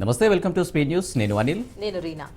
నమస్తే welcome to speed news. నేను అనిల్. నేను రీనా.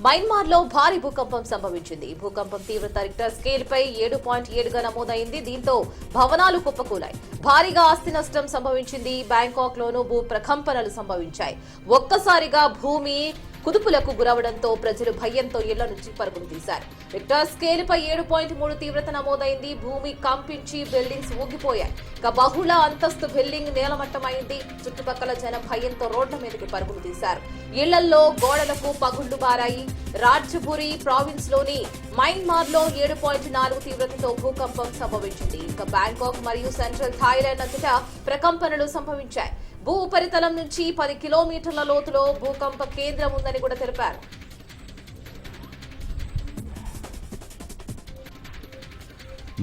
మయన్మార్లో భారీ భూకంపం సంభవించింది. భూకంపం తీవ్రత రిక్టర్ స్కేల్ పై ఏడు పాయింట్ ఏడుగా నమోదైంది. దీంతో భవనాలు కుప్పకూలాయి. భారీగా ఆస్తి నష్టం సంభవించింది. బ్యాంకాక్ లోనూ భూ ప్రకంపనలు సంభవించాయి. ఒక్కసారిగా భూమి కుదుపులకు గురవడంతో ప్రజలు భయంతో ఇళ్ళ నుంచి పరుగులు తీశారు. రిక్టర్ స్కేల్ పై ఏడు పాయింట్ మూడు తీవ్రత నమోదైంది. భూమి కంపించి బిల్డింగ్స్ ఊగిపోయాయి. ఇక బహుళ అంతస్తు బిల్డింగ్ నేలమట్టమైంది. చుట్టుపక్కల జనం భయంతో రోడ్ల మీదకి పరుగులు తీశారు. ఇళ్ళల్లో గోడలకు పగుళ్ళు బారాయి. రాజ్పురి ప్రావిన్స్లోని మయన్మార్లో ఏడు పాయింట్ నాలుగు తీవ్రతతో భూకంపం సంభవించింది. ఇక బ్యాంకాక్ మరియు సెంట్రల్ థాయిలాండ్ అంతటా ప్రకంపనలు సంభవించాయి. భూ ఉపరితలం నుంచి పది కిలోమీటర్ల లోతులో భూకంప కేంద్రం ఉందని కూడా తెలిపారు.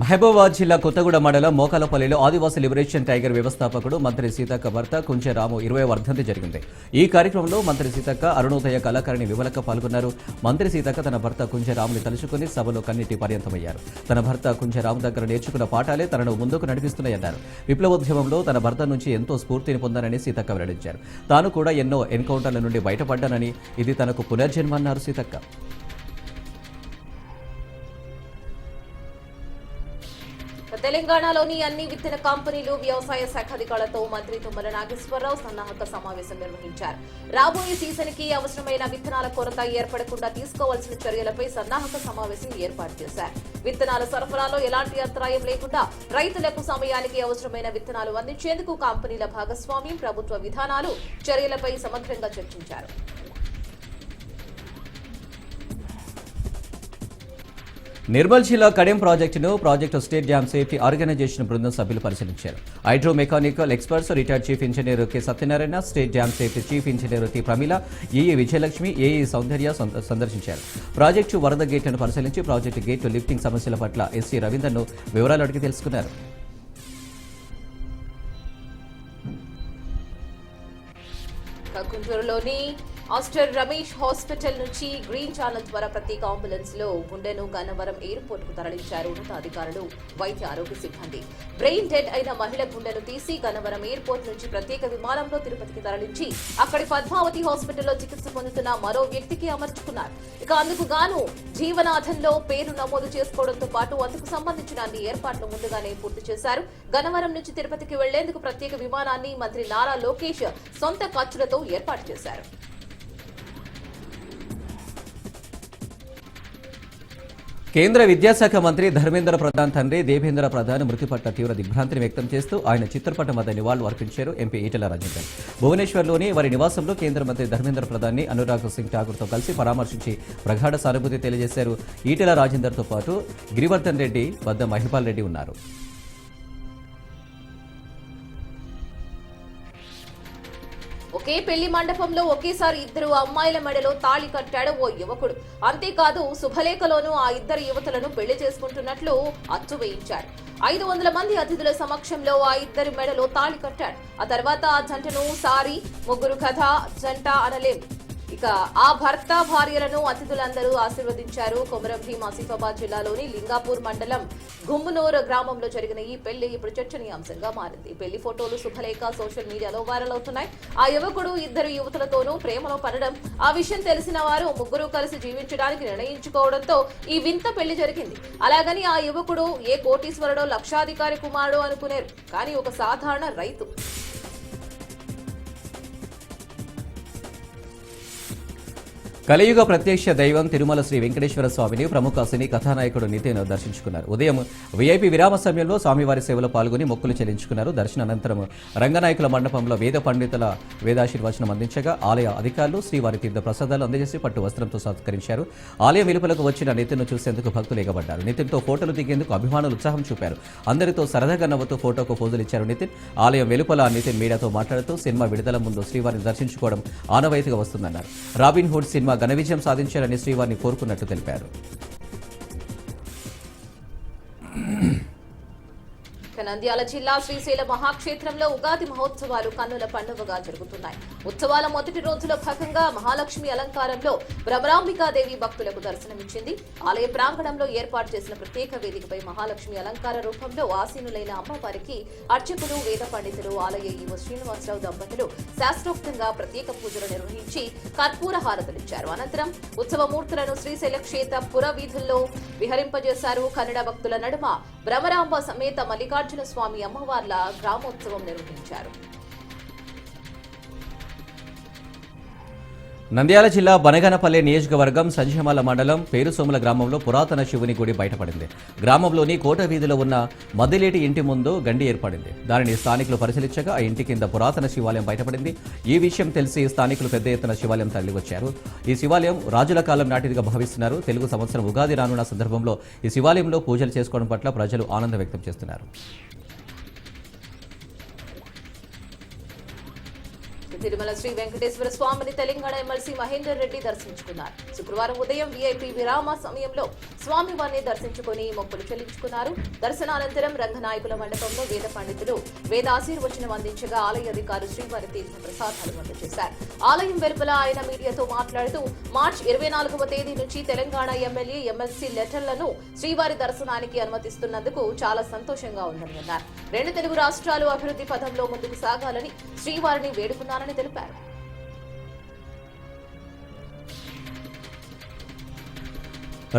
మహబూబాబాద్ జిల్లా కొత్తగూడ మండలం మోకాలపల్లిలో ఆదివాసీ లిబరేషన్ టైగర్ వ్యవస్థాపకుడు మంత్రి సీతక్క భర్త కుంచెరాము ఇరవై వర్ధంతి జరిగింది. ఈ కార్యక్రమంలో మంత్రి సీతక్క అరుణోదయ కళాకారిణి విమలక్క పాల్గొన్నారు. మంత్రి సీతక్క తన భర్త కుంచెరాముని తలుచుకుని సభలో కన్నిటి పర్యంతమయ్యారు. తన భర్త కుంచెరాము దగ్గర నేర్చుకున్న పాఠాలే తనను ముందుకు నడిపిస్తున్నాయన్నారు. విప్లవోద్యమంలో తన భర్త నుంచి ఎంతో స్ఫూర్తిని పొందానని సీతక్క వెల్లడించారు. తాను కూడా ఎన్నో ఎన్కౌంటర్ల నుండి బయటపడ్డానని ఇది తనకు పునర్జన్మ అన్నారు సీతక్క. తెలంగాణలోని అన్ని విత్తన కంపెనీలు వ్యవసాయ శాఖ అధికారులతో మంత్రి తుమ్మల నాగేశ్వరరావు సన్నాహక సమావేశం నిర్వహించారు. రాబోయే సీజన్కి అవసరమైన విత్తనాల కొరత ఏర్పడకుండా తీసుకోవాల్సిన చర్యలపై సన్నాహక సమావేశం ఏర్పాటు చేశారు. విత్తనాల సరఫరాలో ఎలాంటి అంతరాయం లేకుండా రైతులకు సమయానికి అవసరమైన విత్తనాలు అందించేందుకు కంపెనీల భాగస్వామ్యం ప్రభుత్వ విధానాలు చర్యలపై సమగ్రంగా చర్చించారు. నిర్మల్ జిల్లా కడెం ప్రాజెక్టును project state dam safety organisation బృందం సభ్యులు పరిశీలించారు. Hydro mechanical experts retired chief engineer K. Satyanarayana state dam safety chief engineer T Pramila AA Vijayalakshmi AA సౌందర్య సంద- సందర్శించారు. ప్రాజెక్టు వరద గేట్లను పరిశీలించి ప్రాజెక్టు గేట్లు లిఫ్టింగ్ సమస్యల పట్ల ఎస్సీ రవీందర్ను వివరాలు అడిగి తెలుసుకున్నారు. గుంటూరులోని ఆస్టర్ రమేష్ హాస్పిటల్ నుంచి గ్రీన్ ఛానల్ ద్వారా ప్రత్యేక అంబులెన్స్లో గుండెను గన్నవరం ఎయిర్పోర్ట్కు తరలించారు ఉన్నతాధికారులు. వైద్య ఆరోగ్య సిబ్బంది. బ్రెయిన్ డెడ్ అయిన మహిళ గుండెను తీసి గన్నవరం ఎయిర్పోర్ట్ నుంచి ప్రత్యేక విమానంలో తిరుపతికి తరలించి అక్కడి పద్మావతి హాస్పిటల్లో చికిత్స పొందుతున్న మరో వ్యక్తికి అమర్చుకున్నారు. ఇక అందుకు గాను జీవనాథంలో పేరు నమోదు చేసుకోవడంతో పాటు అందుకు సంబంధించిన అన్ని ఏర్పాట్లు ముందుగానే పూర్తి చేశారు. గన్నవరం నుంచి తిరుపతికి వెళ్ళేందుకు ప్రత్యేక విమానాన్ని మంత్రి నారా లోకేష్ సొంత ఖర్చులతో ఏర్పాటు చేశారు. కేంద్ర విద్యాశాఖ మంత్రి ధర్మేంద్ర ప్రధాన్ తండ్రి దేవేంద్ర ప్రధాన్ మృతి పట్ల తీవ్ర దిగ్భ్రాంతిని వ్యక్తం చేస్తూ ఆయన చిత్రపటం వద్ద నివాళులు అర్పించారు ఎంపీ ఈటెల రాజేందర్ భువనేశ్వర్లోని వారి నివాసంలో కేంద్ర మంత్రి ధర్మేంద్ర ప్రధాన్ని అనురాగ్ సింగ్ ఠాకూర్తో కలిసి పరామర్శించి ప్రగాఢ సానుభూతి తెలియజేశారు ఈటెల రాజేందర్తో పాటు గిరివర్ధన్ రెడ్డి వద్ద మహిపాల్ రెడ్డి ఉన్నారు. ఒకే పెళ్ళి మండపంలో ఒకేసారి ఇద్దరు అమ్మాయిల మెడలో తాళి కట్టాడు ఓ యువకుడు. అంతేకాదు శుభలేఖలోనూ ఆ ఇద్దరు యువతులను పెళ్ళి చేసుకుంటున్నట్లు అచ్చు వేయించాడు. ఐదు వందల మంది అతిథుల సమక్షంలో ఆ ఇద్దరి మెడలో తాళి కట్టాడు. ఆ తర్వాత ఆ జంటను సారి ముగ్గురు కథ జంట అనలేం. ఇక ఆ భర్త భార్యలను అతిథులందరూ ఆశీర్వదించారు. కొమరం భీం ఆసిఫాబాద్ జిల్లాలోని లింగాపూర్ మండలం గుమ్మునూరు గ్రామంలో జరిగిన ఈ పెళ్ళి ఇప్పుడు చర్చనీయాంశంగా మారింది. పెళ్ళి ఫోటోలు శుభలేఖ సోషల్ మీడియాలో వైరల్ అవుతున్నాయి. ఆ యువకుడు ఇద్దరు యువతులతోనూ ప్రేమలో పడడం ఆ విషయం తెలిసిన వారు ముగ్గురు కలిసి జీవించడానికి నిర్ణయించుకోవడంతో ఈ వింత పెళ్ళి జరిగింది. అలాగని ఆ యువకుడు ఏ కోటీశ్వరుడో లక్షాధికారి కుమారుడు అనుకునేరు. కానీ ఒక సాధారణ రైతు. కలియుగ ప్రత్యక్ష దైవం తిరుమల శ్రీ వెంకటేశ్వర స్వామిని ప్రముఖ సినీ కథానాయకుడు నితిన్ దర్శించుకున్నారు. ఉదయం వీఐపీ విరామ సమయంలో స్వామివారి సేవలో పాల్గొని మొక్కులు చెల్లించుకున్నారు. దర్శన అనంతరం రంగనాయకుల మండపంలో వేద పండితుల వేదాశీర్వచనం అందించగా ఆలయ అధికారులు శ్రీవారి తీర్థ ప్రసాదాలు అందజేసి పట్టు వస్త్రంతో సత్కరించారు. ఆలయం వెలుపలకు వచ్చిన నితిన్ను చూసేందుకు భక్తులు ఎగబడ్డారు. నితిన్తో ఫోటోలు దిగేందుకు అభిమానులు ఉత్సాహం చూపారు. అందరితో సరదాగా నవ్వుతూ ఫోటోకు పోజులు ఇచ్చారు నితిన్. ఆలయం వెలుపల నితిన్ మీడియాతో మాట్లాడుతూ సినిమా విడుదల ముందు శ్రీవారిని దర్శించుకోవడం ఆనవాయితీగా వస్తుందన్నారు. రాబిన్ హుడ్ సినిమా ఘన విజయం సాధించాలని శ్రీవారిని కోరుకున్నట్టు తెలిపారు. ఇక నంద్యాల జిల్లా శ్రీశైల మహాక్షేత్రంలో ఉగాది మహోత్సవాలు కన్నుల పండుగగా జరుగుతున్నాయి. ఉత్సవాల మొదటి రోజులో భాగంగా మహాలక్ష్మి అలంకారంలో భ్రమరాంబికాదేవి భక్తులకు దర్శనమిచ్చింది. ఆలయ ప్రాంగణంలో ఏర్పాటు చేసిన ప్రత్యేక వేదికపై మహాలక్ష్మి అలంకార రూపంలో ఆసీనులైన అమ్మవారికి అర్చకులు వేద పండితులు ఆలయ ఈవో శ్రీనివాసరావు దంపతులు శాస్త్రోక్తంగా ప్రత్యేక పూజలు నిర్వహించి కర్పూర హారతులిచ్చారు అనంతరం ఉత్సవమూర్తులను శ్రీశైల క్షేత్ర పుర వీధుల్లో విహరింపజేశారు. కన్నడ భక్తుల నడుమ భ్రమరాంబ సమేత మల్లికార్జున స్వామి అమ్మవార్ల గ్రామోత్సవం నిర్వహించారు. నంద్యాల జిల్లా బనగనపల్లె నియోజకవర్గం సంజమాల మండలం పేరుసోముల గ్రామంలో పురాతన శివుని గుడి బయటపడింది. గ్రామంలోని కోట వీధిలో ఉన్న మదిలేటి ఇంటి ముందు గండి ఏర్పడింది. దానిని స్థానికులు పరిశీలించగా ఆ ఇంటి కింద పురాతన శివాలయం బయటపడింది. ఈ విషయం తెలిసి స్థానికులు పెద్ద ఎత్తున శివాలయం తరలివచ్చారు ఈ శివాలయం రాజుల కాలం నాటిదిగా భావిస్తున్నారు. తెలుగు సంవత్సరం ఉగాది రానున్న సందర్భంలో ఈ శివాలయంలో పూజలు చేసుకోవడం పట్ల ప్రజలు ఆనందం వ్యక్తం చేస్తున్నారు. తిరుమల శ్రీ వెంకటేశ్వర స్వామిని తెలంగాణ ఎమ్మెల్సీ మహేందర్ రెడ్డి దర్శించుకున్నారు. శుక్రవారం ఉదయం వీఐపీ విరామ సమయంలో స్వామివారిని దర్శించుకుని మొక్కులు చెల్లించుకున్నారు. దర్శనానంతరం రంగనాయకుల మండపంలో వేద పండితులు వేద ఆశీర్వచనం అందించగా ఆలయ అధికారి శ్రీవారి తీర్థ ప్రసాదాలు చేశారు ఆలయం వెలుపల ఆయన మీడియాతో మాట్లాడుతూ మార్చి ఇరవై నాలుగవ తేదీ నుంచి తెలంగాణ ఎమ్మెల్యే ఎమ్మెల్సీ లెటర్లను శ్రీవారి దర్శనానికి అనుమతిస్తున్నందుకు చాలా సంతోషంగా ఉందని అన్నారు రెండు తెలుగు రాష్ట్రాలు అభివృద్ధి పథంలో ముందుకు సాగాలని శ్రీవారిని వేడుకున్నారని తెలిపారు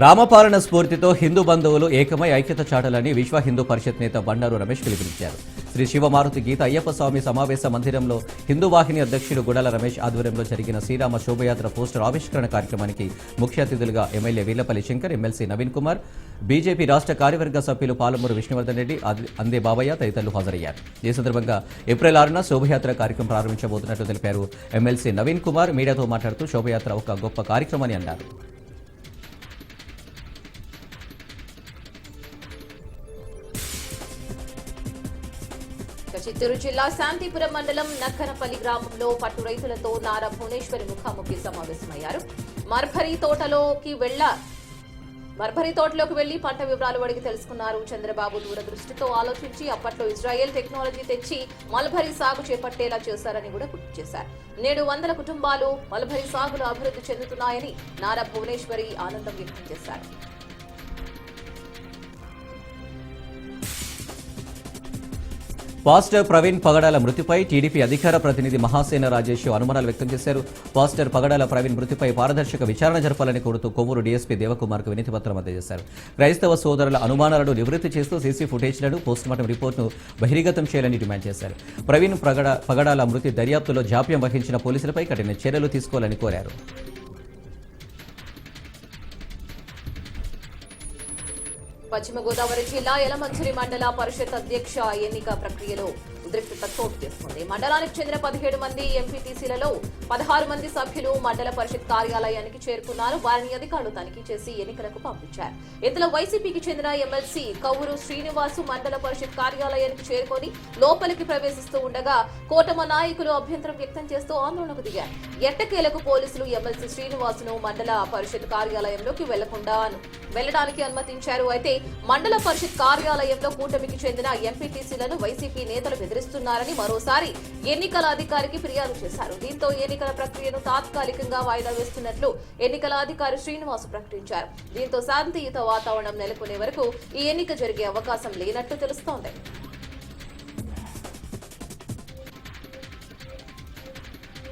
రామపాలన స్ఫూర్తితో హిందూ బంధువులు ఏకమై ఐక్యత చాటాలని విశ్వ హిందూ పరిషత్ నేత బండారు రమేష్ పిలుపునిచ్చారు. శ్రీ శివమారుతి గీత అయ్యప్ప స్వామి సమావేశ మందిరంలో హిందూ వాహిని అధ్యక్షుడు గుడాల రమేష్ ఆధ్వర్యంలో జరిగిన శ్రీరామ శోభయాత్ర పోస్టర్ ఆవిష్కరణ కార్యక్రమానికి ముఖ్య అతిథులుగా MLA Veelapalli Shankar MLC Naveen Kumar BJP రాష్ట్ర కార్యవర్గ సభ్యులు పాలమూరు విష్ణువర్ధన్ రెడ్డి అందే బాబయ్య తదితరులు హాజరయ్యారు. ఈ సందర్భంగా ఏప్రిల్ ఆరున శోభయాత్ర కార్యక్రమం ప్రారంభించబోతున్నట్లు తెలిపారు ఎమ్మెల్సీ నవీన్ కుమార్. మీడియాతో మాట్లాడుతూ శోభయాత్ర ఒక గొప్ప కార్యక్రమని అన్నారు. చిత్తూరు జిల్లా శాంతిపురం మండలం నక్కనపల్లి గ్రామంలో పట్టు రైతులతో నారా భువనేశ్వరి ముఖాముఖి సమావేశమయ్యారు. మర్భరీ తోటలోకి వెళ్ళ మర్భరీ తోటలోకి వెళ్ళి పంట వివరాలు అడిగి తెలుసుకున్నారు. చంద్రబాబు దూరదృష్టితో ఆలోచించి అప్పట్లో ఇజ్రాయెల్ టెక్నాలజీ తెచ్చి మల్బరీ సాగు చేపట్టేలా చేశారని కూడా గుర్తు చేశారు. నేడు వందల కుటుంబాలు మల్బరీ సాగులో అభివృద్ధి చెందుతున్నాయని నారా భువనేశ్వరి ఆనందం వ్యక్తం చేశారు. పాస్టర్ ప్రవీణ్ పగడాల మృతిపై టీడీపీ అధికార ప్రతినిధి మహాసేన రాజేష్ అనుమానాలు వ్యక్తం చేశారు. పాస్టర్ పగడాల ప్రవీణ్ మృతిపై పారదర్శక విచారణ జరపాలని కోరుతూ కొవ్వూరు డీఎస్పీ దేవకుమార్కు వినతి పత్రం అందజేశారు. క్రైస్తవ సోదరుల అనుమానాలను నివృత్తి చేస్తూ సీసీ ఫుటేజ్లను పోస్టుమార్టం రిపోర్టును బహిర్గతం చేయాలని డిమాండ్ చేశారు. ప్రవీణ్ పగడాల మృతి దర్యాప్తులో జాప్యం వహించిన పోలీసులపై కఠిన చర్యలు తీసుకోవాలని కోరారు. పశ్చిమ గోదావరి జిల్లా యలమంచిలి మండల పరిషత్ అధ్యక్ష ఎన్నిక ప్రక్రియలో ఉద్రిక్తత చోటు చేసుకుంది మండలానికి చెందిన పదిహేడు మంది ఎంపీటీసీలలో పదహారు మంది సభ్యులు మండల పరిషత్ కార్యాలయానికి చేరుకున్నారు. వారిని అధికారులు తనిఖీ చేసి ఎన్నికలకు పంపించారు. ఇందులో వైసీపీకి చెందిన ఎమ్మెల్సీ కౌరు శ్రీనివాసు మండల పరిషత్ కార్యాలయానికి చేరుకొని లోపలికి ప్రవేశిస్తూ ఉండగా కోటమ నాయకులు అభ్యంతరం వ్యక్తం చేస్తూ ఆందోళనకు దిగారు. ఎట్టకేలకు పోలీసులు ఎమ్మెల్సీ శ్రీనివాసును మండల పరిషత్ కార్యాలయంలోకి వెళ్ళకుండా వెళ్ళడానికి అనుమతించారు. అయితే మండల పరిషత్ కార్యాలయంలో కూటమికి చెందిన ఎంపీటీసీలను వైసీపీ నేతలు బెదిరిస్తున్నారని మరోసారి ఎన్నికల అధికారికి ఫిర్యాదు చేశారు. దీంతో ఎన్నికల ప్రక్రియను తాత్కాలికంగా వాయిదా వేస్తున్నట్లు ఎన్నికల అధికారి శ్రీనివాస్ ప్రకటించారు. దీంతో శాంతియుత వాతావరణం నెలకొనే వరకు ఈ ఎన్నిక జరిగే అవకాశం లేనట్లు తెలుస్తోంది.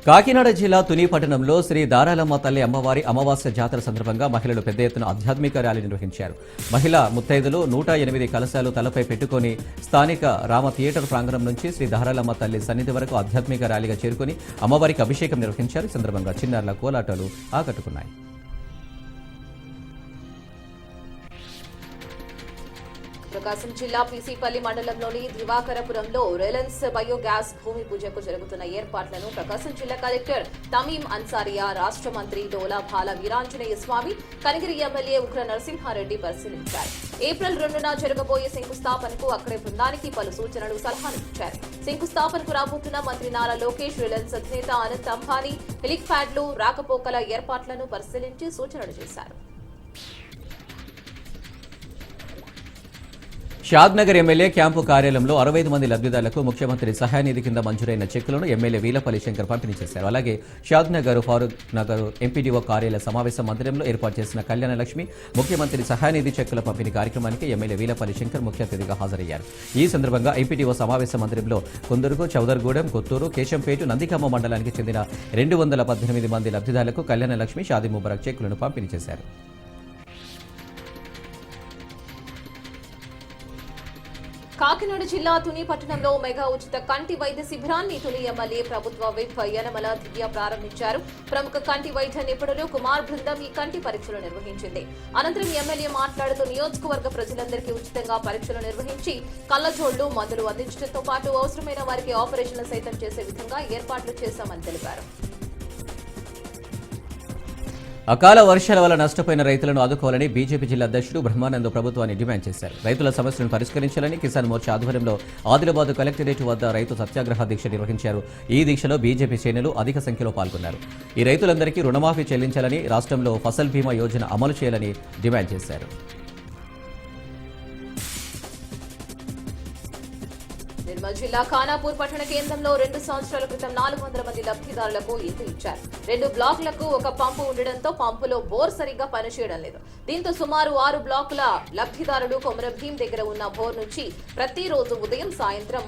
కాకినాడ జిల్లా తుని పట్టణంలో శ్రీ దారాలమ్మ తల్లి అమ్మవారి అమావాస్య జాతర సందర్భంగా మహిళలు పెద్ద ఎత్తున ఆధ్యాత్మిక ర్యాలీ నిర్వహించారు. మహిళా ముత్తైదులు నూట ఎనిమిది కలశాలు తలపై పెట్టుకుని స్థానిక రామ థియేటర్ ప్రాంగణం నుంచి శ్రీ దారాలమ్మ తల్లి సన్నిధి వరకు ఆధ్యాత్మిక ర్యాలీగా చేరుకొని అమ్మవారికి అభిషేకం నిర్వహించారు. సందర్భంగా చిన్నారుల కోలాటాలు ఆకట్టుకున్నాయి. ప్రకాశం జిల్లా పీసీపల్లి మండలంలోని దివాకరపురంలో రిలయన్స్ బయోగ్యాస్ భూమి పూజకు జరుగుతున్న ఏర్పాట్లను ప్రకాశం జిల్లా కలెక్టర్ తమీం అన్సారియా రాష్ట్ర మంత్రి డోలా భాల వీరాంజనేయ స్వామి కనిగిరి ఎమ్మెల్యే ఉగ్ర నరసింహారెడ్డి పరిశీలించారు. ఏప్రిల్ రెండున జరగబోయే శంకుస్థాపనకు అక్కడే బృందానికి పలు సూచనలు సలహాలు ఇచ్చారు. శంకుస్థాపనకు రాబోతున్న మంత్రి నారా లోకేష్ రిలయన్స్ అధినేత అనంత్ అంబానీ హెలిప్యాడ్లు రాకపోకల ఏర్పాట్లను పరిశీలించి సూచనలు చేశారు. షాద్నగర్ ఎమ్మెల్యే క్యాంపు కార్యాలయంలో అరవై ఐదు మంది లబ్ధిదారులకు ముఖ్యమంత్రి సహాయనిధి కింద మంజూరైన చెక్కులను ఎమ్మెల్యే వీలపల్లి శంకర్ పంపిణీ చేశారు. అలాగే షాద్నగర్ ఫారూక్ నగర్ ఎంపీడీఓ కార్యాలయ సమావేశ మందిరంలో ఏర్పాటు చేసిన కళ్యాణ లక్ష్మి ముఖ్యమంత్రి సహాయ నిధి చెక్కుల పంపిణీ కార్యక్రమానికి ఎమ్మెల్యే వీలపల్లి శంకర్ ముఖ్య అతిథిగా హాజరయ్యారు. ఈ సందర్భంగా ఎంపీడీఓ సమావేశ మందిరంలో కొందరుకు చౌదర్గూడెం కొత్తూరు కేశంపేట నందికామ మండలానికి చెందిన రెండు వందల పద్దెనిమిది మంది లబ్ధిదారులకు కళ్యాణ లక్ష్మి షాది ముబారక్ చెక్కులను పంపిణీ చేశారు. కాకినాడ జిల్లా తుని పట్టణంలో మెగా ఉచిత కంటి వైద్య శిబిరాన్ని తుని ఎమ్మెల్యే ప్రభుత్వ విప్ యనమల దివ్య ప్రారంభించారు. ప్రముఖ కంటి వైద్య నిపుణులు కుమార్ బృందం ఈ కంటి పరీక్షలు నిర్వహించింది. అనంతరం ఎమ్మెల్యే మాట్లాడుతూ నియోజకవర్గ ప్రజలందరికీ ఉచితంగా పరీక్షలు నిర్వహించి కళ్ళజోళ్ళు మందులు అందించడంతో పాటు అవసరమైన వారికి ఆపరేషన్లు సైతం చేసే విధంగా ఏర్పాట్లు చేశామని తెలిపారు. అకాల వర్షాల వల్ల నష్టపోయిన రైతులను ఆదుకోవాలని బీజేపీ జిల్లా అధ్యక్షుడు బ్రహ్మానంద ప్రభుత్వాన్ని డిమాండ్ చేశారు. రైతుల సమస్యలను పరిష్కరించాలని కిసాన్ మోర్చా ఆధ్వర్యంలో ఆదిలాబాద్ కలెక్టరేట్ వద్ద రైతు సత్యాగ్రహ దీక్ష నిర్వహించారు. ఈ దీక్షలో బీజేపీ శ్రేణులు అధిక సంఖ్యలో పాల్గొన్నారు. ఈ రైతులందరికీ రుణమాఫీ చెల్లించాలని రాష్ట్రంలో ఫసల్ బీమా యోజన అమలు చేయాలని డిమాండ్ చేశారు. నిర్మల్ జిల్లా ఖానాపూర్ పట్టణ కేంద్రంలో రెండు సంవత్సరాల క్రితం నాలుగు వందల మంది లబ్ధిదారులకు ఇల్లు ఇచ్చారు. రెండు బ్లాక్లకు ఒక పంపు ఉండడంతో పంపులో బోర్ సరిగ్గా పనిచేయడం లేదు. దీంతో సుమారు ఆరు బ్లాకుల లబ్ధిదారులు కొమరభీం దగ్గర ఉన్న బోర్ నుంచి ప్రతిరోజు ఉదయం సాయంత్రం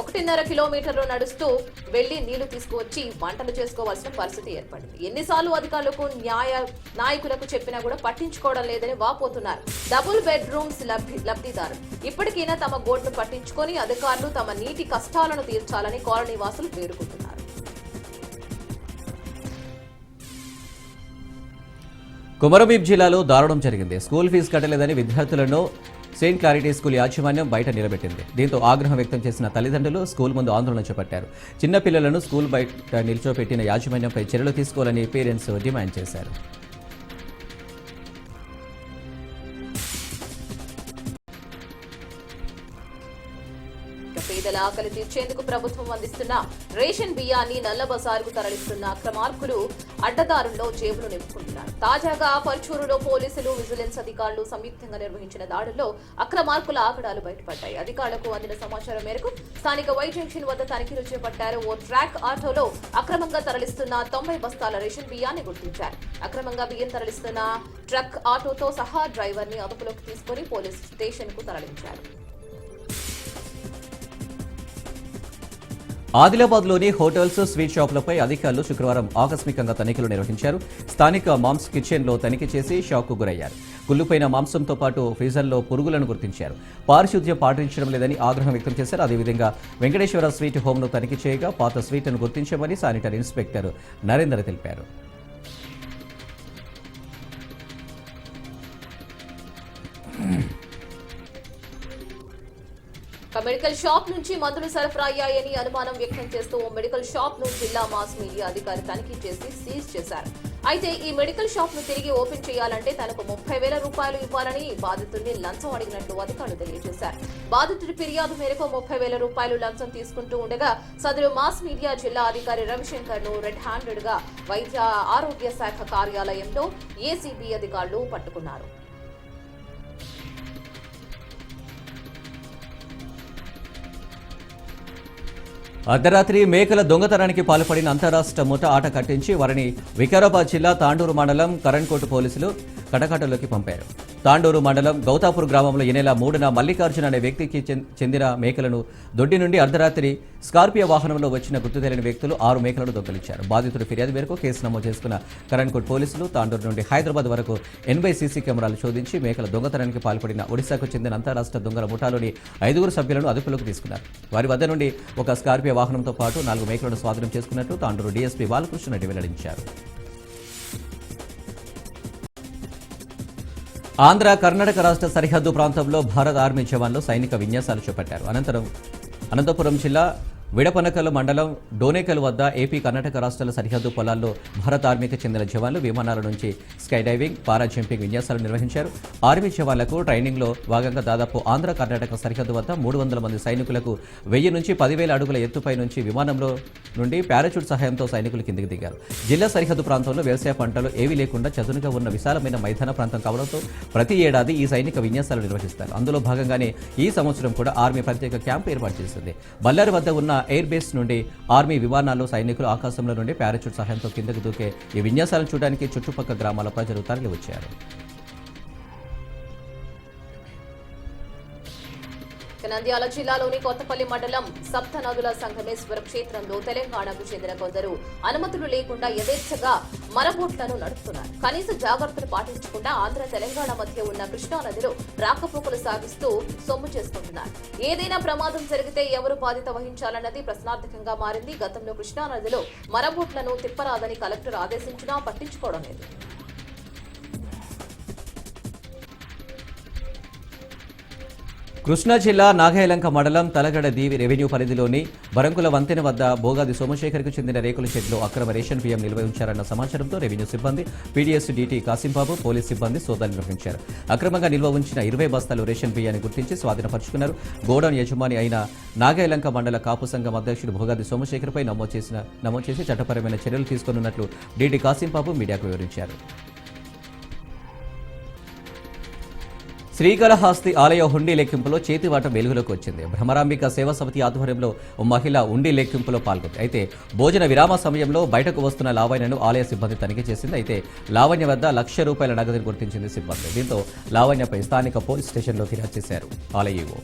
ఒకటిన్నర కిలోమీటర్లు నడుస్తూ వెళ్ళి నీళ్ళు తీసుకువచ్చి వంటలు చేసుకోవాల్సిన పరిస్థితి ఏర్పడింది. ఎన్నిసార్లు అధికారులకు న్యాయ నాయకులకు చెప్పినా కూడా పట్టించుకోవడం లేదని వాపోతున్నారు. డబుల్ బెడ్రూమ్స్ లబ్ధి లబ్ధిదారులు. ఇప్పటికైనా తమ గోడ్ను పట్టించుకొని అధికారులు తమ నీటి కష్టాలను తీర్చాలని కాలనీ వాసులు వేడుకుంటున్నారు. కుమరబీబ్ జిల్లాలో దారుణం జరిగింది. స్కూల్ ఫీజు కట్టలేదని విద్యార్థులను సెయింట్ క్లారిటీ స్కూల్ యాజమాన్యం బయట నిలబెట్టింది. దీంతో ఆగ్రహం వ్యక్తం చేసిన తల్లిదండ్రులు స్కూల్ ముందు ఆందోళన చేపట్టారు. చిన్నపిల్లలను స్కూల్ బయట నిల్చోపెట్టిన యాజమాన్యంపై చర్యలు తీసుకోవాలని పేరెంట్స్ డిమాండ్ చేశారు. పేదల ఆకలి తీర్చేందుకు ప్రభుత్వం అందిస్తున్న రేషన్ బియ్యాన్ని నల్ల బజారుకు తరలిస్తున్న అక్రమార్కులు అడ్డదారుల్లో జేబులు నింపుకుంటున్నారు. తాజాగా పర్చూరులో పోలీసులు విజిలెన్స్ అధికారులు సంయుక్తంగా నిర్వహించిన దాడుల్లో అక్రమార్కుల ఆగడాలు బయటపడ్డాయి. అధికారులకు అందిన సమాచారం మేరకు స్థానిక వై జంక్షన్ వద్ద తనిఖీలు చేపట్టారు. ఓ ట్రాక్ ఆటోలో అక్రమంగా తరలిస్తున్న తొంభై బస్తాల రేషన్ బియ్యాన్ని గుర్తించారు. అక్రమంగా బియ్యం తరలిస్తున్న ట్రక్ ఆటోతో సహా డ్రైవర్ని అదుపులోకి తీసుకుని పోలీస్ స్టేషన్కు తరలించారు. ఆదిలాబాద్లోని హోటల్స్ స్వీట్ షాపులపై అధికారులు శుక్రవారం ఆకస్మికంగా తనిఖీలు నిర్వహించారు. స్థానిక మాంస్ కిచెన్లో తనిఖీ చేసి షాక్కు గురయ్యారు. కుళ్ళుపైన మాంసంతో పాటు ఫ్రీజర్లో పురుగులను గుర్తించారు. పారిశుద్ధ్యం పాటించడం లేదని ఆగ్రహం వ్యక్తం చేశారు. అదేవిధంగా వెంకటేశ్వర స్వీట్ హోమ్ను తనిఖీ చేయగా పాత స్వీట్ను గుర్తించామని శానిటరీ ఇన్స్పెక్టర్ నరేందర్ తెలిపారు. మెడికల్ షాప్ నుంచి మందులు సరఫరా అయ్యాయని అనుమానం వ్యక్తం చేస్తూ ఓ మెడికల్ షాప్ను జిల్లా మాస్ మీడియా అధికారి తనిఖీ చేసి సీజ్ చేశారు. అయితే ఈ మెడికల్ షాప్ను తిరిగి ఓపెన్ చేయాలంటే తనకు ముప్పై వేల రూపాయలు ఇవ్వాలని బాధితుడిని లంచం అడిగినట్లు అధికారులు తెలియజేశారు. బాధితుడి ఫిర్యాదు మేరకు ముప్పై వేల రూపాయలు లంచం తీసుకుంటూ ఉండగా సదరు మాస్ మీడియా జిల్లా అధికారి రవిశంకర్ను రెడ్ హ్యాండెడ్గా వైద్య ఆరోగ్య శాఖ కార్యాలయంలో ఏసీబీ అధికారులు పట్టుకున్నారు. అర్ధరాత్రి మేకల దొంగతనానికి పాల్పడిన అంతరాష్ట్ర ముఠ ఆట కట్టించి వారిని వికారాబాద్ జిల్లా తాండూరు మండలం కరణ్కోట్ పోలీసులు కటకటలోకి పంపారు. తాండూరు మండలం గౌతాపూర్ గ్రామంలో ఈ నెల మూడున మల్లికార్జున అనే వ్యక్తికి చెందిన మేకలను దొడ్డి నుండి అర్ధరాత్రి స్కార్పియో వాహనంలో వచ్చిన గుర్తు తెలియని వ్యక్తులు ఆరు మేకలను దొంగిలించారు. బాధితుడి ఫిర్యాదు మేరకు కేసు నమోదు చేసుకున్న కరణ్కోట్ పోలీసులు తాండూరు నుండి హైదరాబాద్ వరకు ఎనభై సీసీ కెమెరాలు శోధించి మేకల దొంగతనానికి పాల్పడిన ఒడిశాకు చెందిన అంతరాష్ట్ర దొంగల ముఠాలోని ఐదుగురు సభ్యులను అదుపులోకి తీసుకున్నారు. వారి వద్ద నుండి ఒక స్కార్పియో వాహనంతో పాటు నాలుగు మేకలను స్వాధీనం చేసుకున్నట్టు తాండూరు డీఎస్పీ బాలకృష్ణ రెడ్డి వెల్లడించారు. ఆంధ్ర కర్ణాటక రాష్ట్ర సరిహద్దు ప్రాంతంలో భారత ఆర్మీ జవాన్లు సైనిక విన్యాసాలు చేపట్టారు. అనంతరం అనంతపురం జిల్లా విడపనకల్ మండలం డోనేకల్ వద్ద ఏపీ కర్ణాటక రాష్ట్రాల సరిహద్దు పొలాల్లో భారత ఆర్మీకి చెందిన జవాన్లు విమానాల నుంచి స్కై డైవింగ్ పారా జంపింగ్ విన్యాసాలు నిర్వహించారు. ఆర్మీ జవాన్లకు ట్రైనింగ్లో భాగంగా దాదాపు ఆంధ్ర కర్ణాటక సరిహద్దు వద్ద మూడు వందల మంది సైనికులకు వెయ్యి నుంచి పదివేల అడుగుల ఎత్తుపై నుంచి విమానంలో నుండి పారాచూట్ సహాయంతో సైనికులు కిందికి దిగారు. జిల్లా సరిహద్దు ప్రాంతంలో వ్యవసాయ పంటలు ఏవీ లేకుండా చదునుగా ఉన్న విశాలమైన మైదాన ప్రాంతం కావడంతో ప్రతి ఏడాది ఈ సైనిక విన్యాసాలు నిర్వహిస్తారు. అందులో భాగంగానే ఈ సంవత్సరం కూడా ఆర్మీ ప్రత్యేక క్యాంప్ ఏర్పాటు చేసింది. బల్లారి వద్ద ఉన్న ఎయిర్ బేస్ నుండి ఆర్మీ విమానాల్లో సైనికులు ఆకాశంలో నుండి పారాచూట్ సహాయంతో కిందకు దూకే ఈ విన్యాసాలను చూడడానికి చుట్టుపక్కల గ్రామాల ప్రజలు తరలి నంద్యాల జిల్లాలోని కొత్తపల్లి మండలం సప్త నదుల సంగమేశ్వర క్షేత్రంలో తెలంగాణకు చెందిన కొందరు అనుమతులు లేకుండా యథేచ్ఛగా మరబోట్లను నడుపుతున్నారు. కనీస జాగ్రత్తలు పాటించకుండా ఆంధ్ర తెలంగాణ మధ్య ఉన్న కృష్ణా నదిలో రాకపోకలు సాగిస్తూ సొమ్ము చేసుకుంటున్నారు. ఏదైనా ప్రమాదం జరిగితే ఎవరు బాధ్యత వహించాలన్నది ప్రశ్నార్థకంగా మారింది. గతంలో కృష్ణా నదిలో మరబోట్లను తిప్పరాదని కలెక్టర్ ఆదేశించినా పట్టించుకోవడం లేదు. కృష్ణా జిల్లా నాగాయలంక మండలం తలగడ దీవి రెవెన్యూ పరిధిలోని బరంకుల వంతెన వద్ద బోగాది సోమశేఖర్కు చెందిన రేకుల షెడ్లో అక్రమ రేషన్ బియ్యం నిల్వ ఉంచారన్న సమాచారంతో రెవెన్యూ సిబ్బంది పీడీఎస్ డీటీ కాసింబాబు పోలీస్ సిబ్బంది సోదాలు నిర్వహించారు. అక్రమంగా నిల్వ ఉంచిన ఇరవై బస్తాలు రేషన్ బియ్యాన్ని గుర్తించి స్వాధీనపరుచుకున్నారు. గోడౌన్ యజమాని అయిన నాగాయలంక మండల కాపు సంఘం అధ్యక్షుడు భోగాది సోమశేఖర్పై నమోదు చేసిన నమోదు చేసి చట్టపరమైన చర్యలు తీసుకున్నట్లు డీటీ కాసింబాబు మీడియాకు వివరించారు. శ్రీకాళహస్తి ఆలయ హుండీ లెక్కింపులో చేతివాట వెలుగులోకి వచ్చింది. భ్రమరాంబిక సేవా సమితి ఆధ్వర్యంలో ఓ మహిళ హుండీ లెక్కింపులో పాల్గొంది. అయితే భోజన విరామ సమయంలో బయటకు వస్తున్న లావణ్యను ఆలయ సిబ్బంది తనిఖీ చేసింది. అయితే లావణ్య వద్ద లక్ష రూపాయల నగదుని గుర్తించింది సిబ్బంది. దీంతో లావణ్యపై స్థానిక పోలీస్ స్టేషన్లో ఫిర్యాదు చేశారు. ఆలయ ఈవో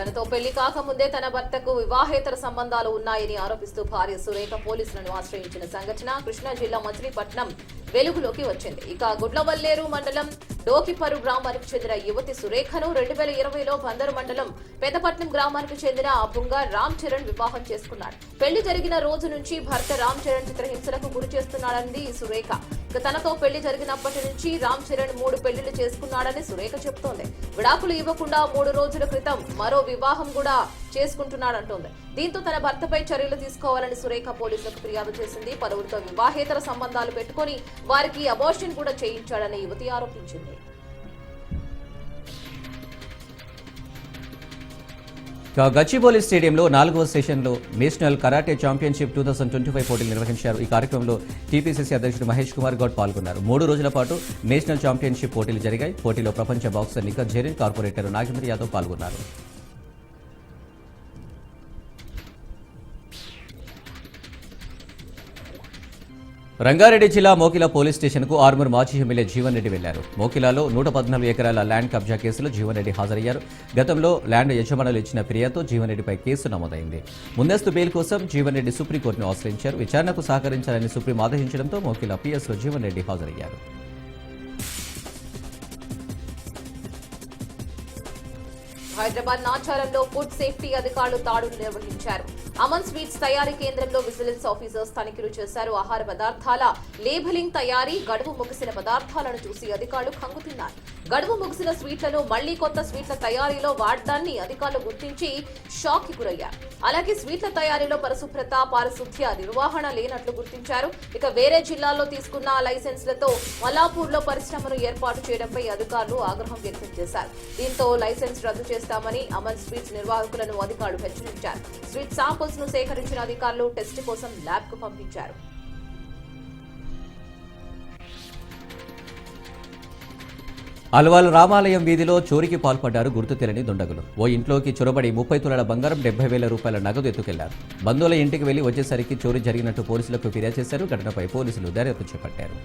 తనతో పెళ్ళి కాకముందే తన భర్తకు వివాహేతర సంబంధాలు ఉన్నాయని ఆరోపిస్తూ భార్య సురేఖ పోలీసులను ఆశ్రయించిన సంఘటన కృష్ణా జిల్లా మచిలీపట్నం వెలుగులోకి వచ్చింది. ఇక గుడ్లవల్లేరు మండలం డోకిపరు గ్రామానికి చెందిన యువతి సురేఖను రెండు వేల ఇరవైలో బందరు మండలం పెదపట్నం గ్రామానికి చెందిన బుంగ రామ్ చరణ్ వివాహం చేసుకున్నాడు. పెళ్ళి జరిగిన రోజు నుంచి భర్త రామ్ చరణ్ చిత్రహింసలకు గురి చేస్తున్నాడని సురేఖ. తనతో పెళ్ళి జరిగినప్పటి నుంచి రామ్ చరణ్ మూడు పెళ్ళిళ్ళు చేసుకున్నాడని సురేఖ చెప్తోంది. విడాకులు ఇవ్వకుండా మూడు రోజుల క్రితం మరో వివాహం కూడా చేసుకుంటున్నాడంటోంది. దీంతో తన భర్తపై చర్యలు తీసుకోవాలని సురేఖ పోలీసులకు ఫిర్యాదు చేసింది. పలువురితో వివాహేతర సంబంధాలు పెట్టుకొని వారికి అబోర్షన్ కూడా చేయించాడని యువతి ఆరోపించింది. గచ్చిబౌలి స్టేడియంలో నాలుగవ సెషన్లో national karate championship two thousand twenty five పోటీలు నిర్వహించారు. ఈ కార్యక్రమంలో టీపీసీసీ అధ్యక్షుడు మహేష్ కుమార్ గౌడ్ పాల్గొన్నారు. మూడు రోజుల పాటు నేషనల్ ఛాంపియన్షిప్ పోటీలు జరిగాయి. పోటీలో ప్రపంచ బాక్సర్ నిఖత్ జరీన్ కార్పొరేటర్ నాగేంద్ర యాదవ్ పాల్గొన్నారు. రంగారెడ్డి జిల్లా మోకిలా పోలీస్ స్టేషన్కు ఆర్మూర్ మాజీ ఎమ్మెల్యే జీవన్ రెడ్డి వెళ్ళారు. మోకిలాలో నూట పద్నాలుగు ఎకరాల ల్యాండ్ కబ్జా కేసులో జీవన్ రెడ్డి హాజరయ్యారు. గతంలో ల్యాండ్ యజమానులు ఇచ్చిన ఫిర్యాదుతో జీవన్ రెడ్డిపై కేసు నమోదైంది. ముందస్తు బెయిల్ కోసం జీవన్ రెడ్డి సుప్రీంకోర్టును ఆశ్రయించారు. విచారణకు సహకరించాలని సుప్రీం ఆదేశించడంతో మోకిలా పిఎస్లో జీవన్ రెడ్డి హాజరయ్యారు. హైదరాబాద్ నాచారంలో ఫుడ్ సేఫ్టీ అధికారులు దాడులు నిర్వహించారు. అమన్ స్వీట్స్ తయారీ కేంద్రంలో విజిలెన్స్ ఆఫీసర్స్ తనిఖీలు చేశారు. ఆహార పదార్థాల లేబులింగ్ తయారీ గడువు ముగిసిన పదార్థాలను చూసి అధికారులు కంగుతున్నారు. గడువు ముగిసిన స్వీట్లను మళ్ళీ కొత్త స్వీట్ల తయారీలో వాడడాన్ని అధికారులు గుర్తించి షాక్కి గురయ్యారు. అలాగే స్వీట్ల తయారీలో పరిశుభ్రత పారిశుద్ధ్య నిర్వహణ లేనట్లు గుర్తించారు. ఇక వేరే జిల్లాల్లో తీసుకున్న లైసెన్స్లతో మలాపూర్లో పరిశ్రమను ఏర్పాటు చేయడంపై అధికారులు ఆగ్రహం వ్యక్తం చేశారు. దీంతో లైసెన్స్ రద్దు చేస్తామని అమన్ స్వీట్స్ నిర్వాహకులను అధికారులు హెచ్చరించారు. స్వీట్ శాంపుల్స్ను సేకరించిన అధికారులు టెస్ట్ కోసం ల్యాబ్కు పంపించారు. అల్వాల్ రామాలయం వీధిలో చోరీకి పాల్పడ్డారు గుర్తు తెలియని దుండగులు. ఓ ఇంట్లోకి చొరబడి ముప్పై తులాల బంగారం డెబ్బై వేల రూపాయల నగదు ఎత్తుకెళ్ళారు. బంధువుల ఇంటికి వెళ్ళి వచ్చేసరికి చోరీ జరిగినట్టు పోలీసులకు ఫిర్యాదు చేశారు. ఘటనపై పోలీసులు దర్యాప్తు చేపట్టారు.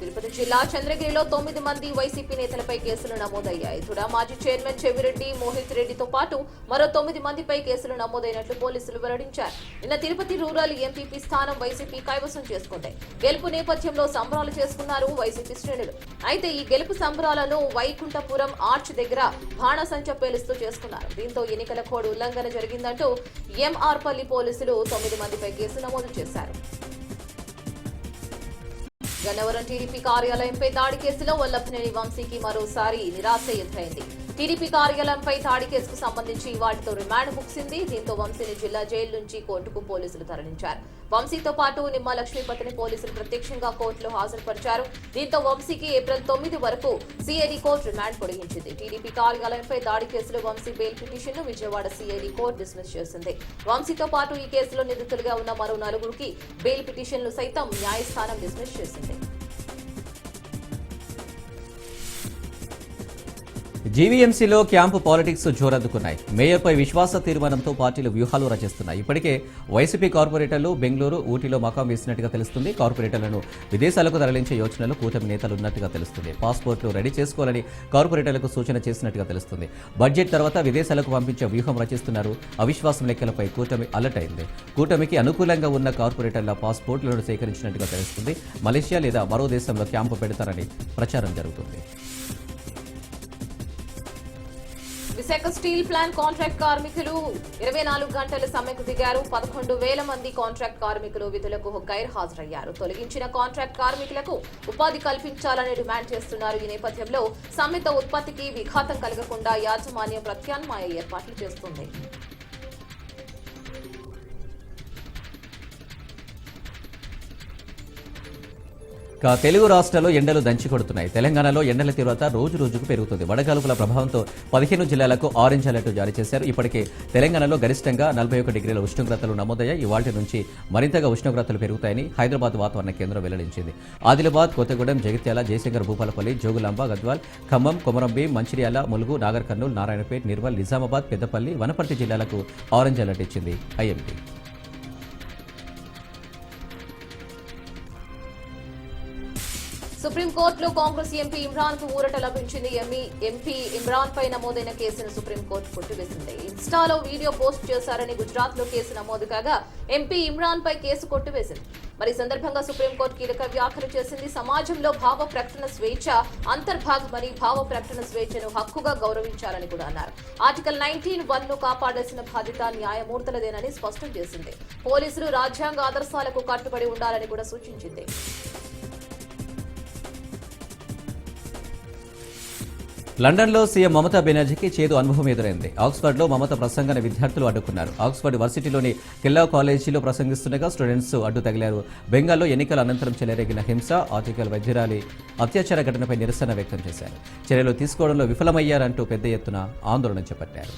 తిరుపతి జిల్లా చంద్రగిరిలో తొమ్మిది మంది వైసీపీ నేతలపై కేసులు నమోదయ్యాయి. తుడా మాజీ చైర్మన్ చెవిరెడ్డి మోహిత్ రెడ్డితో పాటు మరో తొమ్మిది మందిపై కేసులు నమోదైనట్లు పోలీసులు వెల్లడించారు. నిన్న తిరుపతి రూరల్ ఎంపీపీ స్థానం వైసీపీ కైవసం చేసుకుంది. గెలుపు నేపథ్యంలో సంబరాలు చేసుకున్నారు వైసీపీ శ్రేణులు. అయితే ఈ గెలుపు సంబరాలను వైకుంఠపురం ఆర్చ్ దగ్గర బాణసంచ పేలుస్తూ చేసుకున్నారు. దీంతో ఎన్నికల కోడ్ ఉల్లంఘన జరిగిందంటూ ఎంఆర్పల్లి పోలీసులు తొమ్మిది మందిపై కేసు నమోదు చేశారు. గన్నవరం టీడీపీ కార్యాలయంపై దాడి కేసులో వల్లభనేని వంశీకి మరోసారి నిరాశ ఎదురైంది టీడీపీ కార్యాలయంపై దాడి కేసుకు సంబంధించి వాటితో రిమాండ్ ముగిసింది దీంతో వంశీని జిల్లా జైలు నుంచి కోర్టుకు పోలీసులు తరలించారు. వంశీతో పాటు నిమ్మ లక్ష్మీపతిని పోలీసులు ప్రత్యక్షంగా కోర్టులో హాజరుపరిచారు. దీంతో వంశీకి ఏప్రిల్ తొమ్మిది వరకు సిఐడి కోర్టు రిమాండ్ పొడిగించింది. టీడీపీ కార్యాలయంపై దాడి కేసులో వంశీ బెయిల్ పిటిషన్ను విజయవాడ సిఐడి కోర్టు డిస్మిస్ చేసింది. వంశీతో పాటు ఈ కేసులో నిందితులుగా ఉన్న మరో నలుగురికి బెయిల్ పిటిషన్లు సైతం న్యాయస్థానం డిస్మిస్ చేసింది. జీవీఎంసీలో క్యాంపు పాలిటిక్స్ జోరందుకున్నాయి. మేయర్పై విశ్వాస తీర్మానంతో పార్టీలు వ్యూహాలు రచిస్తున్నాయి. ఇప్పటికే వైసీపీ కార్పొరేటర్లు బెంగళూరు ఊటీలో మకాం వేసినట్టుగా తెలుస్తుంది. కార్పొరేటర్లను విదేశాలకు తరలించే యోచనలు కూటమి నేతలు ఉన్నట్టుగా తెలుస్తుంది. పాస్పోర్ట్లు రెడీ చేసుకోవాలని కార్పొరేటర్లకు సూచన చేసినట్టుగా తెలుస్తుంది. బడ్జెట్ తర్వాత విదేశాలకు పంపించే వ్యూహం రచిస్తున్నారు. అవిశ్వాసం లెక్కలపై కూటమి అలర్ట్ అయింది. కూటమికి అనుకూలంగా ఉన్న కార్పొరేటర్ల పాస్పోర్ట్లను సేకరించినట్టుగా తెలుస్తుంది. మలేషియా లేదా మరో దేశంలో క్యాంపు పెడతారని ప్రచారం జరుగుతుంది. విశాఖ స్టీల్ ప్లాంట్ కాంట్రాక్ట్ కార్మికులు ఇరవై నాలుగు గంటల సమ్మెకు దిగారు. పదకొండు వేల మంది కాంట్రాక్ట్ కార్మికులు విధులకు గైర్ హాజరయ్యారు. తొలగించిన కాంట్రాక్ట్ కార్మికులకు ఉపాధి కల్పించాలని డిమాండ్ చేస్తున్నారు. ఈ నేపథ్యంలో సమ్మెతో ఉత్పత్తికి విఘాతం కలగకుండా యాజమాన్యం ప్రత్యామ్నాయ ఏర్పాట్లు చేస్తుంది. తెలుగు రాష్ట్రాల్లో ఎండలు దంచి కొడుతున్నాయి. తెలంగాణలో ఎండల తీవ్రత రోజు రోజుకు పెరుగుతుంది. వడగాలుపుల ప్రభావంతో పదిహేను జిల్లాలకు ఆరెంజ్ అలర్ట్ జారీ చేశారు. ఇప్పటికే తెలంగాణలో గరిష్టంగా నలభై ఒక డిగ్రీల ఉష్ణోగ్రతలు నమోదయ్యాయి. ఇవాటి నుంచి మరింతగా ఉష్ణోగ్రతలు పెరుగుతాయని హైదరాబాద్ వాతావరణ కేంద్రం వెల్లడించింది. ఆదిలాబాద్ కొత్తగూడెం జగిత్యాల జయశంకర్ భూపాలపల్లి జోగులాంబ గద్వాల్ ఖమ్మం కొమరంబి మంచిర్యాల ములుగు నాగర్ కర్నూలు నారాయణపేట్ నిర్మల్ నిజామాబాద్ పెద్దపల్లి వనపర్తి జిల్లాలకు ఆరెంజ్ అలర్ట్ ఇచ్చింది ఐఎండీ సుప్రీంకోర్టులో కాంగ్రెస్ ఎంపీ ఇమ్రాన్కు ఊరట లభించింది. ఎంఈ ఎంపీ ఇమ్రాన్ పై నమోదైన కేసును సుప్రీంకోర్టు కొట్టివేసింది. ఇన్స్టాలో వీడియో పోస్ట్ చేశారని గుజరాత్లో కేసు నమోదు కాగా ఎంపీ ఇమ్రాన్ పై కేసు కొట్టివేసింది. మరి సందర్భంగా సందర్భంగా సుప్రీంకోర్టు కీలక వ్యాఖ్యలు చేసింది. సమాజంలో భావ ప్రకటన స్వేచ్ఛ అంతర్భాగమని భావ ప్రకటన స్వేచ్ఛను హక్కుగా గౌరవించాలని కూడా అన్నారు. ఆర్టికల్ నైన్టీన్ వన్ను కాపాడాల్సిన బాధ్యత న్యాయమూర్తులదేనని స్పష్టం చేసింది. పోలీసులు రాజ్యాంగ ఆదర్శాలకు కట్టుబడి ఉండాలని కూడా సూచించింది. లండన్లో సీఎం మమతా బెనర్జీకి చేదు అనుభవం ఎదురైంది. ఆక్స్ఫర్డ్లో మమత ప్రసంగాన్ని విద్యార్థులు అడ్డుకున్నారు. ఆక్స్ఫర్డ్ వర్సిటీలోని కిల్లా కాలేజీలో ప్రసంగిస్తుండగా స్టూడెంట్స్ అడ్డు తగిలారు. బెంగాల్లో ఎన్నికల అనంతరం చెలరేగిన హింస ఆర్టికల్ వైద్యురాలి అత్యాచార ఘటనపై నిరసన వ్యక్తం చేశారు. చర్యలు తీసుకోవడంలో విఫలమయ్యారంటూ పెద్ద ఎత్తున ఆందోళన చేపట్టారు.